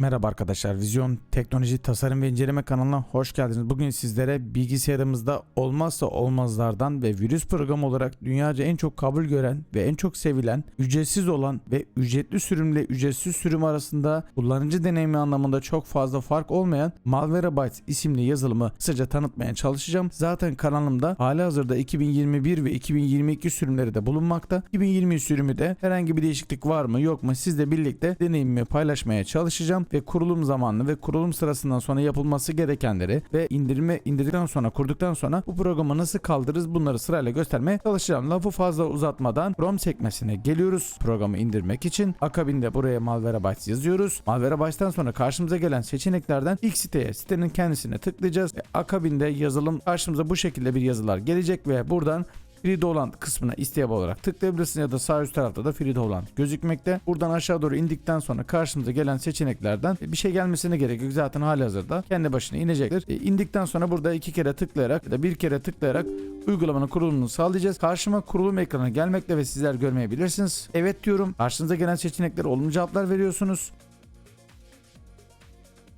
Merhaba arkadaşlar, Vizyon Teknoloji Tasarım ve İnceleme kanalına hoş geldiniz. Bugün sizlere bilgisayarımızda olmazsa olmazlardan ve virüs programı olarak dünyaca en çok kabul gören ve en çok sevilen, ücretsiz olan ve ücretli sürümle ücretsiz sürüm arasında kullanıcı deneyimi anlamında çok fazla fark olmayan Malwarebytes isimli yazılımı kısaca tanıtmaya çalışacağım. Zaten kanalımda halihazırda 2021 ve 2022 sürümleri de bulunmakta. 2020 sürümü de herhangi bir değişiklik var mı yok mu sizle birlikte deneyimimi paylaşmaya çalışacağım ve kurulum zamanını ve kurulum sırasından sonra yapılması gerekenleri ve indirme indirdikten sonra kurduktan sonra bu programı nasıl kaldırırız bunları sırayla göstermeye çalışacağım. Lafı fazla uzatmadan Chrome sekmesine geliyoruz programı indirmek için. Akabinde buraya Malwarebytes yazıyoruz. Malwarebytes'tan sonra karşımıza gelen seçeneklerden ilk siteye sitenin kendisine tıklayacağız. Ve akabinde yazılım karşımıza bu şekilde bir yazılar gelecek ve buradan Free olan kısmına isteyab olarak tıklayabilirsiniz ya da sağ üst tarafta da Free olan gözükmekte. Buradan aşağı doğru indikten sonra karşımıza gelen seçeneklerden bir şey gelmesine gerek yok. Zaten hali hazırda kendi başına inecektir. E, indikten sonra burada iki kere tıklayarak ya da bir kere tıklayarak uygulamanın kurulumunu sağlayacağız. Karşıma kurulum ekranı gelmekte ve sizler görmeyebilirsiniz. Evet diyorum. Karşınıza gelen seçeneklere olumlu cevaplar veriyorsunuz.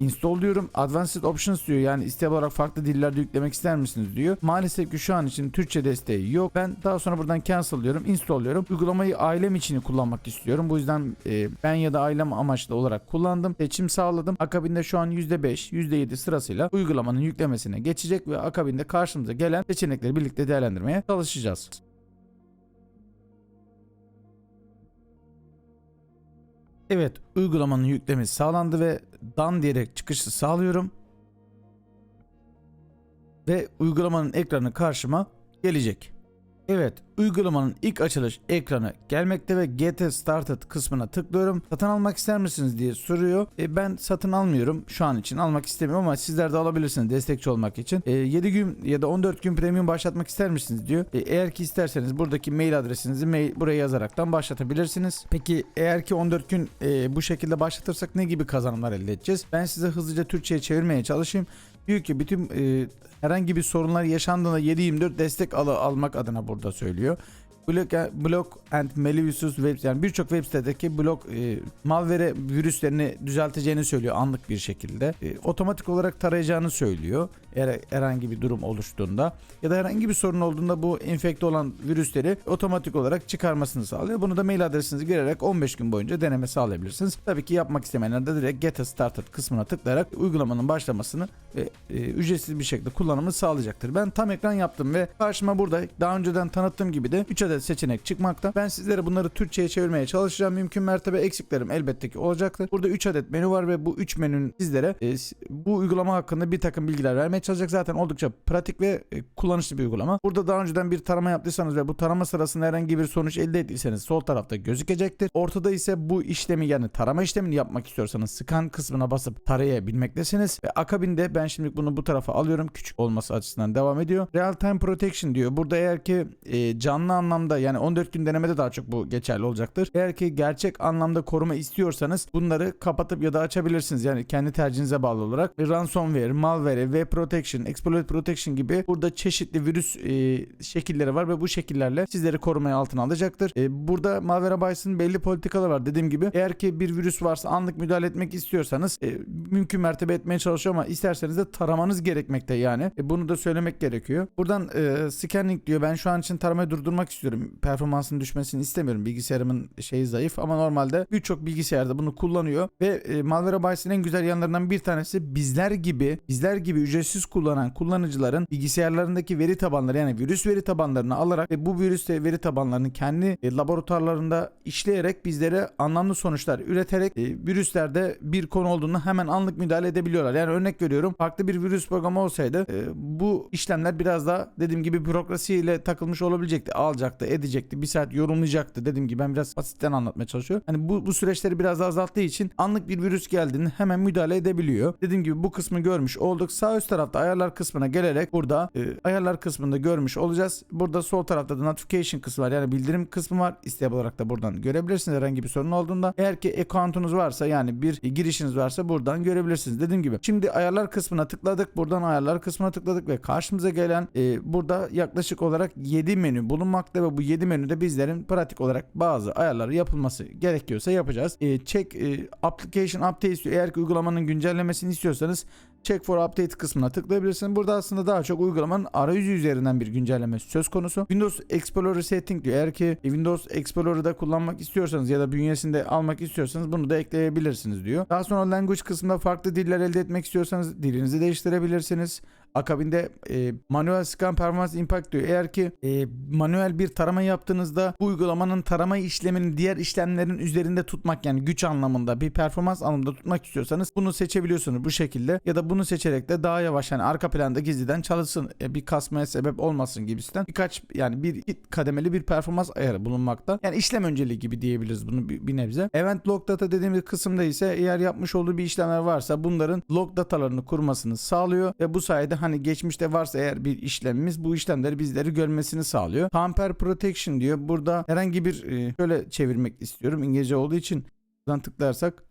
Install diyorum. Advanced Options diyor. Yani isteğe olarak farklı dillerde yüklemek ister misiniz diyor. Maalesef ki şu an için Türkçe desteği yok. Ben daha sonra buradan cancel diyorum. Install diyorum. Uygulamayı ailem için kullanmak istiyorum. Bu yüzden e, ben ya da ailem amaçlı olarak kullandım. Seçim sağladım. Akabinde şu an %5, %7 sırasıyla uygulamanın yüklemesine geçecek ve akabinde karşımıza gelen seçenekleri birlikte değerlendirmeye çalışacağız. Evet, uygulamanın yüklemesi sağlandı ve dan diyerek çıkışı sağlıyorum. Ve uygulamanın ekranı karşıma gelecek. Evet, uygulamanın ilk açılış ekranı gelmekte ve Get Started kısmına tıklıyorum. Satın almak ister misiniz diye soruyor. E, ben satın almıyorum şu an için almak istemiyorum ama sizler de alabilirsiniz destekçi olmak için. E, 7 gün ya da 14 gün premium başlatmak ister misiniz diyor. E, eğer ki isterseniz buradaki mail adresinizi mail, buraya yazaraktan başlatabilirsiniz. Peki eğer ki 14 gün e, bu şekilde başlatırsak ne gibi kazanımlar elde edeceğiz? Ben size hızlıca Türkçe'ye çevirmeye çalışayım. Diyor ki bütün e, herhangi bir sorunlar yaşandığında 7/24 destek al almak adına burada söylüyor. Block, block and malicious web yani birçok web sitedeki blok e, malware virüslerini düzelteceğini söylüyor anlık bir şekilde. E, otomatik olarak tarayacağını söylüyor. Herhangi bir durum oluştuğunda ya da herhangi bir sorun olduğunda bu enfekte olan virüsleri otomatik olarak çıkarmasını sağlıyor. Bunu da mail adresinizi girerek 15 gün boyunca deneme sağlayabilirsiniz. Tabii ki yapmak istemeyenler de direkt Get Started kısmına tıklayarak uygulamanın başlamasını ve e, ücretsiz bir şekilde kullanımını sağlayacaktır. Ben tam ekran yaptım ve karşıma burada daha önceden tanıttığım gibi de 3 adet seçenek çıkmakta. Ben sizlere bunları Türkçe'ye çevirmeye çalışacağım. Mümkün mertebe eksiklerim elbette ki olacaktır. Burada 3 adet menü var ve bu 3 menünün sizlere e, bu uygulama hakkında bir takım bilgiler vermeye çalışacak. Zaten oldukça pratik ve e, kullanışlı bir uygulama. Burada daha önceden bir tarama yaptıysanız ve bu tarama sırasında herhangi bir sonuç elde ettiyseniz sol tarafta gözükecektir. Ortada ise bu işlemi yani tarama işlemini yapmak istiyorsanız scan kısmına basıp tarayabilmektesiniz. Ve akabinde ben şimdi bunu bu tarafa alıyorum. Küçük olması açısından devam ediyor. Real time protection diyor. Burada eğer ki e, canlı anlamda yani 14 gün denemede daha çok bu geçerli olacaktır. Eğer ki gerçek anlamda koruma istiyorsanız bunları kapatıp ya da açabilirsiniz. Yani kendi tercihinize bağlı olarak. Ransomware, malware, web protection, exploit protection gibi burada çeşitli virüs e, şekilleri var ve bu şekillerle sizleri korumaya altına alacaktır. E, burada Malwarebytes'ın belli politikaları var. Dediğim gibi eğer ki bir virüs varsa anlık müdahale etmek istiyorsanız e, mümkün mertebe etmeye çalışıyor ama isterseniz de taramanız gerekmekte yani. E, bunu da söylemek gerekiyor. Buradan e, scanning diyor. Ben şu an için taramayı durdurmak istiyorum. Performansın düşmesini istemiyorum. Bilgisayarımın şeyi zayıf ama normalde birçok bilgisayarda bunu kullanıyor ve e, Malwarebytes'in en güzel yanlarından bir tanesi bizler gibi bizler gibi ücretsiz kullanan kullanıcıların bilgisayarlarındaki veri tabanları yani virüs veri tabanlarını alarak ve bu virüs veri tabanlarını kendi e, laboratuvarlarında işleyerek bizlere anlamlı sonuçlar üreterek e, virüslerde bir konu olduğunda hemen anlık müdahale edebiliyorlar. Yani örnek veriyorum farklı bir virüs programı olsaydı e, bu işlemler biraz daha dediğim gibi bürokrasiyle takılmış olabilecekti. Alacaktı, edecekti, bir saat yorumlayacaktı. Dediğim gibi ben biraz basitten anlatmaya çalışıyorum. Hani bu, bu süreçleri biraz azalttığı için anlık bir virüs geldiğinde hemen müdahale edebiliyor. Dediğim gibi bu kısmı görmüş olduk. Sağ üst tarafta tarafta ayarlar kısmına gelerek burada e, ayarlar kısmında görmüş olacağız. Burada sol tarafta da notification kısmı var yani bildirim kısmı var. İstep olarak da buradan görebilirsiniz herhangi bir sorun olduğunda. Eğer ki account'unuz varsa yani bir girişiniz varsa buradan görebilirsiniz. Dediğim gibi şimdi ayarlar kısmına tıkladık. Buradan ayarlar kısmına tıkladık ve karşımıza gelen e, burada yaklaşık olarak 7 menü bulunmakta ve bu 7 menüde bizlerin pratik olarak bazı ayarları yapılması gerekiyorsa yapacağız. E, check e, application update istiyor. Eğer ki uygulamanın güncellemesini istiyorsanız Check for Update kısmına tıklayabilirsiniz. Burada aslında daha çok uygulamanın arayüzü üzerinden bir güncelleme söz konusu. Windows Explorer Setting diyor. Eğer ki Windows Explorer'da kullanmak istiyorsanız ya da bünyesinde almak istiyorsanız bunu da ekleyebilirsiniz diyor. Daha sonra Language kısmında farklı diller elde etmek istiyorsanız dilinizi değiştirebilirsiniz. Akabinde e, manuel scan performance impact diyor. Eğer ki e, manuel bir tarama yaptığınızda bu uygulamanın tarama işleminin diğer işlemlerin üzerinde tutmak yani güç anlamında bir performans anlamında tutmak istiyorsanız bunu seçebiliyorsunuz bu şekilde ya da bunu seçerek de daha yavaş yani arka planda gizliden çalışsın e, bir kasmaya sebep olmasın gibisinden birkaç yani bir kademeli bir performans ayarı bulunmakta. Yani işlem önceliği gibi diyebiliriz bunu bir, bir nebze. Event log data dediğimiz kısımda ise eğer yapmış olduğu bir işlemler varsa bunların log datalarını kurmasını sağlıyor ve bu sayede hani geçmişte varsa eğer bir işlemimiz bu işlemleri bizleri görmesini sağlıyor. Tamper protection diyor. Burada herhangi bir e, şöyle çevirmek istiyorum İngilizce olduğu için buradan tıklarsak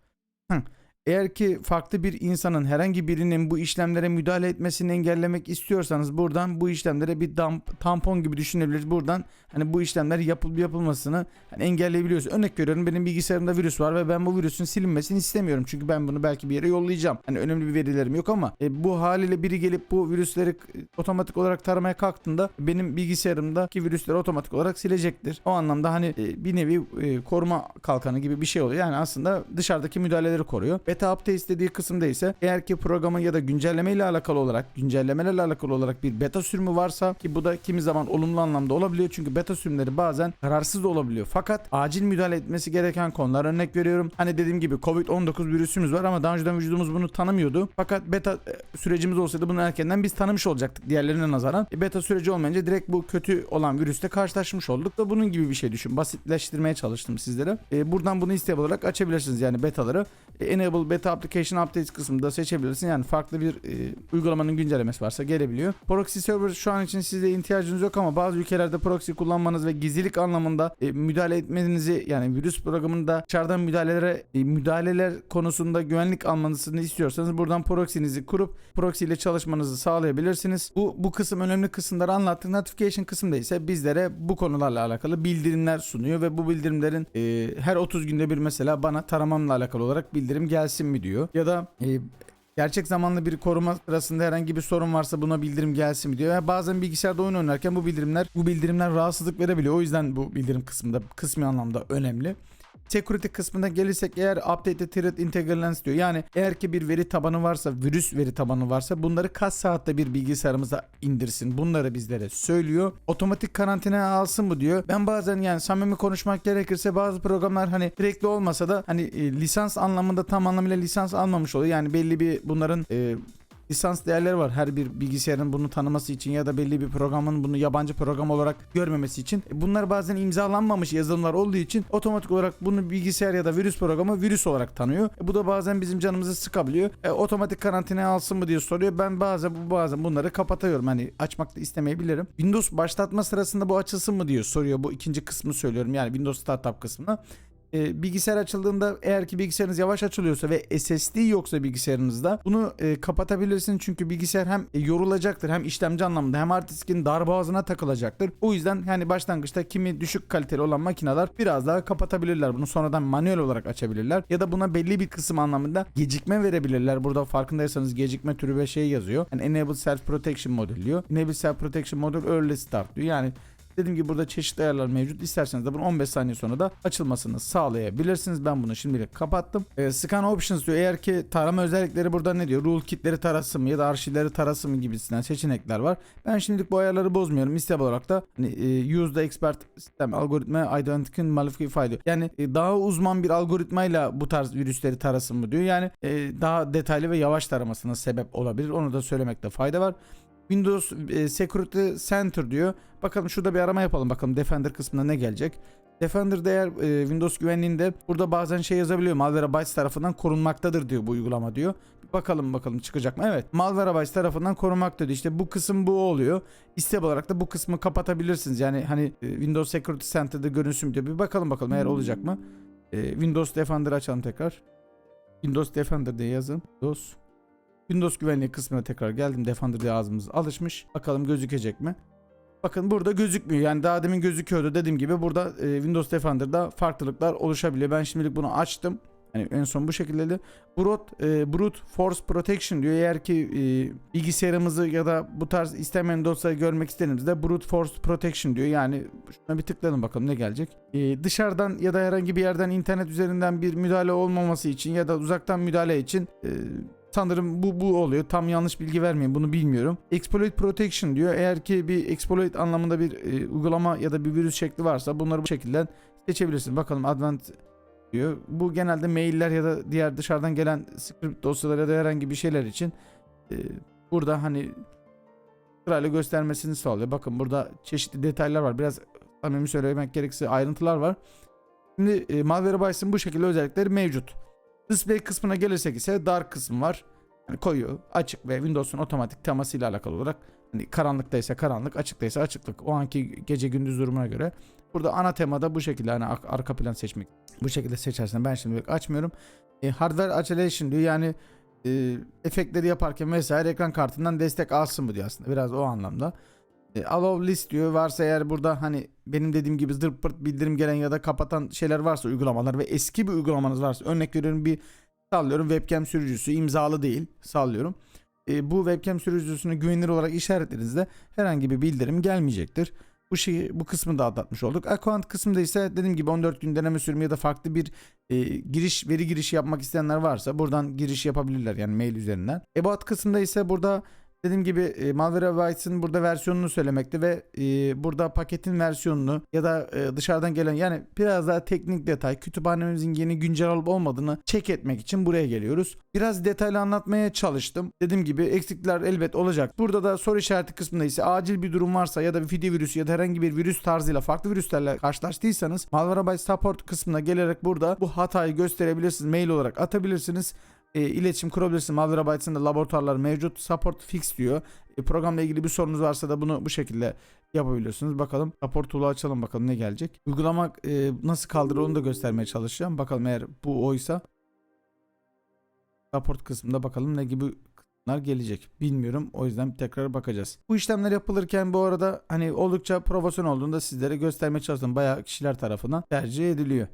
Hı. Eğer ki farklı bir insanın herhangi birinin bu işlemlere müdahale etmesini engellemek istiyorsanız buradan bu işlemlere bir dam- tampon gibi düşünebiliriz. Buradan hani bu işlemler yapılıp yapılmasını hani engelleyebiliyoruz. Örnek veriyorum benim bilgisayarımda virüs var ve ben bu virüsün silinmesini istemiyorum. Çünkü ben bunu belki bir yere yollayacağım. Hani önemli bir verilerim yok ama e, bu haliyle biri gelip bu virüsleri otomatik olarak taramaya kalktığında benim bilgisayarımdaki virüsleri otomatik olarak silecektir. O anlamda hani e, bir nevi e, koruma kalkanı gibi bir şey oluyor. Yani aslında dışarıdaki müdahaleleri koruyor. Beta update istediği kısımda ise eğer ki programın ya da güncelleme ile alakalı olarak güncellemelerle alakalı olarak bir beta sürümü varsa ki bu da kimi zaman olumlu anlamda olabiliyor. Çünkü beta sürümleri bazen kararsız olabiliyor. Fakat acil müdahale etmesi gereken konular örnek veriyorum. Hani dediğim gibi Covid-19 virüsümüz var ama daha önceden vücudumuz bunu tanımıyordu. Fakat beta sürecimiz olsaydı bunu erkenden biz tanımış olacaktık diğerlerine nazaran. E, beta süreci olmayınca direkt bu kötü olan virüste karşılaşmış olduk da bunun gibi bir şey düşün. Basitleştirmeye çalıştım sizlere. E, buradan bunu istep olarak açabilirsiniz yani betaları. E, Enable Beta Application Updates kısmında seçebilirsin. Yani farklı bir e, uygulamanın güncellemesi varsa gelebiliyor. Proxy Server şu an için size ihtiyacınız yok ama bazı ülkelerde proxy kullanmanız ve gizlilik anlamında e, müdahale etmenizi yani virüs programında dışarıdan müdahalelere e, müdahaleler konusunda güvenlik almanızı istiyorsanız buradan proxy'nizi kurup proxy ile çalışmanızı sağlayabilirsiniz. Bu bu kısım önemli kısımları anlattık. Notification kısımda ise bizlere bu konularla alakalı bildirimler sunuyor ve bu bildirimlerin e, her 30 günde bir mesela bana taramamla alakalı olarak bildirim gelsin mi diyor. Ya da e, Gerçek zamanlı bir koruma sırasında herhangi bir sorun varsa buna bildirim gelsin diyor. Yani bazen bilgisayarda oyun oynarken bu bildirimler bu bildirimler rahatsızlık verebiliyor. O yüzden bu bildirim kısmında kısmi anlamda önemli. Security kısmına gelirsek eğer update threat integralence diyor. Yani eğer ki bir veri tabanı varsa, virüs veri tabanı varsa bunları kaç saatte bir bilgisayarımıza indirsin. Bunları bizlere söylüyor. Otomatik karantinaya alsın mı diyor. Ben bazen yani samimi konuşmak gerekirse bazı programlar hani sürekli olmasa da hani e, lisans anlamında tam anlamıyla lisans almamış oluyor. Yani belli bir bunların e, lisans değerleri var her bir bilgisayarın bunu tanıması için ya da belli bir programın bunu yabancı program olarak görmemesi için. E, Bunlar bazen imzalanmamış yazılımlar olduğu için otomatik olarak bunu bilgisayar ya da virüs programı virüs olarak tanıyor. E, Bu da bazen bizim canımızı sıkabiliyor. E, otomatik karantinaya alsın mı diye soruyor. Ben bazen bu bazen bunları kapatıyorum. Hani açmak da istemeyebilirim. Windows başlatma sırasında bu açılsın mı diyor soruyor. Bu ikinci kısmı söylüyorum. Yani Windows Startup kısmını e, bilgisayar açıldığında eğer ki bilgisayarınız yavaş açılıyorsa ve SSD yoksa bilgisayarınızda bunu e, kapatabilirsiniz çünkü bilgisayar hem e, yorulacaktır hem işlemci anlamında hem hard diskin darboğazına takılacaktır. O yüzden yani başlangıçta kimi düşük kaliteli olan makineler biraz daha kapatabilirler. Bunu sonradan manuel olarak açabilirler ya da buna belli bir kısım anlamında gecikme verebilirler. Burada farkındaysanız gecikme türü ve şey yazıyor. Yani Enable Self Protection modül diyor. Enable Self Protection modül Early Start diyor. Yani Dediğim gibi burada çeşitli ayarlar mevcut. İsterseniz de bunu 15 saniye sonra da açılmasını sağlayabilirsiniz. Ben bunu şimdilik kapattım. E, scan Options diyor. Eğer ki tarama özellikleri burada ne diyor? Rule kitleri tarası mı ya da arşivleri tarası mı gibisinden seçenekler var. Ben şimdilik bu ayarları bozmuyorum. İstep olarak da hani, e, Use the Expert System Algoritma Identical Modify diyor. Yani e, daha uzman bir algoritmayla bu tarz virüsleri tarasın mı diyor. Yani e, daha detaylı ve yavaş taramasına sebep olabilir. Onu da söylemekte fayda var. Windows e, Security Center diyor. Bakalım şurada bir arama yapalım bakalım Defender kısmında ne gelecek. Defender'da eğer e, Windows güvenliğinde burada bazen şey yazabiliyor. Malwarebytes tarafından korunmaktadır diyor bu uygulama diyor. Bakalım bakalım çıkacak mı? Evet. Malwarebytes tarafından korunmaktadır. İşte bu kısım bu oluyor. İstep olarak da bu kısmı kapatabilirsiniz. Yani hani e, Windows Security Center'da görünsün diyor. Bir bakalım bakalım eğer olacak mı? E, Windows Defender açalım tekrar. Windows Defender diye yazın. Windows Windows güvenliği kısmına tekrar geldim. Defender diye ağzımız alışmış. Bakalım gözükecek mi? Bakın burada gözükmüyor. Yani daha demin gözüküyordu. Dediğim gibi burada e, Windows Defender'da farklılıklar oluşabiliyor. Ben şimdilik bunu açtım. Yani en son bu şekilde de brute, e, brute force protection diyor. Eğer ki e, bilgisayarımızı ya da bu tarz istemeyen dosyaları görmek istediğimizde brute force protection diyor. Yani şuna bir tıklayalım bakalım ne gelecek. E, dışarıdan ya da herhangi bir yerden internet üzerinden bir müdahale olmaması için ya da uzaktan müdahale için e, Sanırım bu bu oluyor. Tam yanlış bilgi vermeyin. Bunu bilmiyorum. Exploit protection diyor. Eğer ki bir exploit anlamında bir e, uygulama ya da bir virüs şekli varsa bunları bu şekilde seçebilirsin. Bakalım advanced diyor. Bu genelde mailler ya da diğer dışarıdan gelen script dosyaları ya da herhangi bir şeyler için e, burada hani sırayla göstermesini sağlıyor. Bakın burada çeşitli detaylar var. Biraz samimi söylemek gerekirse ayrıntılar var. Şimdi e, Malwarebytes'in bu şekilde özellikleri mevcut. Display kısmına gelirsek ise dark kısım var. Yani koyu, açık ve Windows'un otomatik temasıyla alakalı olarak hani karanlıktaysa karanlık, açıktaysa açıklık. O anki gece gündüz durumuna göre. Burada ana temada bu şekilde hani ar- arka plan seçmek. Bu şekilde seçersen ben şimdilik açmıyorum. E, hardware acceleration diyor yani e, efektleri yaparken vesaire ekran kartından destek alsın mı diyor aslında. Biraz o anlamda. E, allow list diyor. Varsa eğer burada hani benim dediğim gibi zırt pırt bildirim gelen ya da kapatan şeyler varsa uygulamalar ve eski bir uygulamanız varsa örnek veriyorum bir sallıyorum webcam sürücüsü imzalı değil sallıyorum. E, bu webcam sürücüsünü güvenilir olarak işaretlediğinizde herhangi bir bildirim gelmeyecektir. Bu şeyi bu kısmı da atlatmış olduk. Account kısmında ise dediğim gibi 14 gün deneme sürümü ya da farklı bir e, giriş veri girişi yapmak isteyenler varsa buradan giriş yapabilirler yani mail üzerinden. About kısmında ise burada Dediğim gibi e, Malwarebytes'in burada versiyonunu söylemekte ve e, burada paketin versiyonunu ya da e, dışarıdan gelen yani biraz daha teknik detay kütüphanemizin yeni güncel olup olmadığını check etmek için buraya geliyoruz. Biraz detaylı anlatmaya çalıştım. Dediğim gibi eksikler elbet olacak. Burada da soru işareti kısmında ise acil bir durum varsa ya da bir fidye virüsü ya da herhangi bir virüs tarzıyla farklı virüslerle karşılaştıysanız Malwarebytes support kısmına gelerek burada bu hatayı gösterebilirsiniz. Mail olarak atabilirsiniz e, iletişim kurabilirsin. Malwarebytes'in de laboratuvarlar mevcut. Support fix diyor. E, programla ilgili bir sorunuz varsa da bunu bu şekilde yapabiliyorsunuz. Bakalım support tool'u açalım bakalım ne gelecek. Uygulama e, nasıl kaldırır onu da göstermeye çalışacağım. Bakalım eğer bu oysa support kısmında bakalım ne gibi kısımlar gelecek. Bilmiyorum. O yüzden tekrar bakacağız. Bu işlemler yapılırken bu arada hani oldukça profesyonel olduğunda sizlere göstermeye çalıştım. Bayağı kişiler tarafından tercih ediliyor.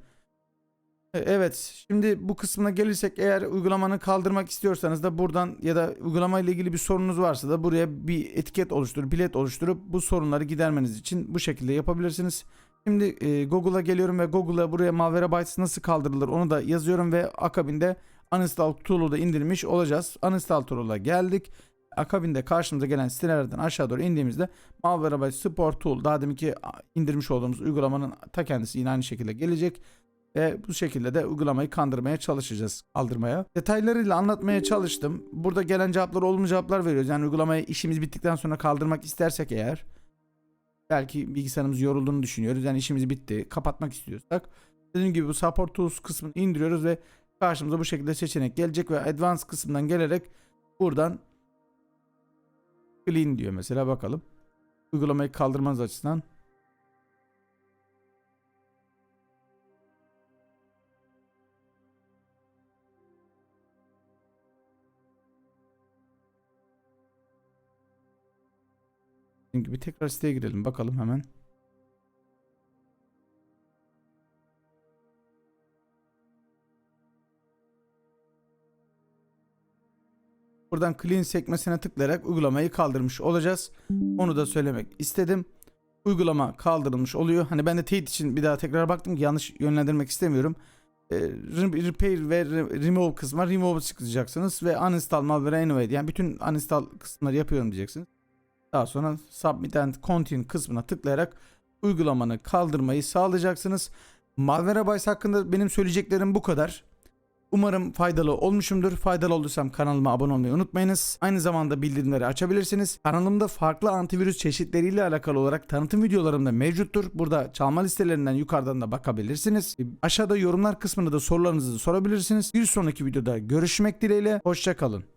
E, Evet, şimdi bu kısmına gelirsek eğer uygulamanı kaldırmak istiyorsanız da buradan ya da uygulama ile ilgili bir sorunuz varsa da buraya bir etiket oluşturup, bilet oluşturup bu sorunları gidermeniz için bu şekilde yapabilirsiniz. Şimdi e, Google'a geliyorum ve Google'a buraya Malwarebytes nasıl kaldırılır onu da yazıyorum ve akabinde uninstall tool'u da indirmiş olacağız. Uninstall tool'a geldik. Akabinde karşımıza gelen sitelerden aşağı doğru indiğimizde Malwarebytes Support Tool daha deminki indirmiş olduğumuz uygulamanın ta kendisi yine aynı şekilde gelecek. Ve bu şekilde de uygulamayı kandırmaya çalışacağız. Kaldırmaya. Detaylarıyla anlatmaya çalıştım. Burada gelen cevaplar olumlu cevaplar veriyoruz. Yani uygulamayı işimiz bittikten sonra kaldırmak istersek eğer. Belki bilgisayarımız yorulduğunu düşünüyoruz. Yani işimiz bitti. Kapatmak istiyorsak. Dediğim gibi bu support tools kısmını indiriyoruz ve karşımıza bu şekilde seçenek gelecek ve advanced kısmından gelerek buradan clean diyor mesela bakalım. Uygulamayı kaldırmanız açısından gibi tekrar siteye girelim bakalım hemen. Buradan clean sekmesine tıklayarak uygulamayı kaldırmış olacağız. Onu da söylemek istedim. Uygulama kaldırılmış oluyor. Hani ben de teyit için bir daha tekrar baktım ki yanlış yönlendirmek istemiyorum. E, re- repair ve re- remove kısmına remove çıkacaksınız ve uninstall malware anyway yani bütün uninstall kısımları yapıyorum diyeceksiniz. Daha sonra Submit and Continue kısmına tıklayarak uygulamanı kaldırmayı sağlayacaksınız. Malwarebytes hakkında benim söyleyeceklerim bu kadar. Umarım faydalı olmuşumdur. Faydalı olduysam kanalıma abone olmayı unutmayınız. Aynı zamanda bildirimleri açabilirsiniz. Kanalımda farklı antivirüs çeşitleriyle alakalı olarak tanıtım videolarım da mevcuttur. Burada çalma listelerinden yukarıdan da bakabilirsiniz. Aşağıda yorumlar kısmında da sorularınızı sorabilirsiniz. Bir sonraki videoda görüşmek dileğiyle. Hoşçakalın.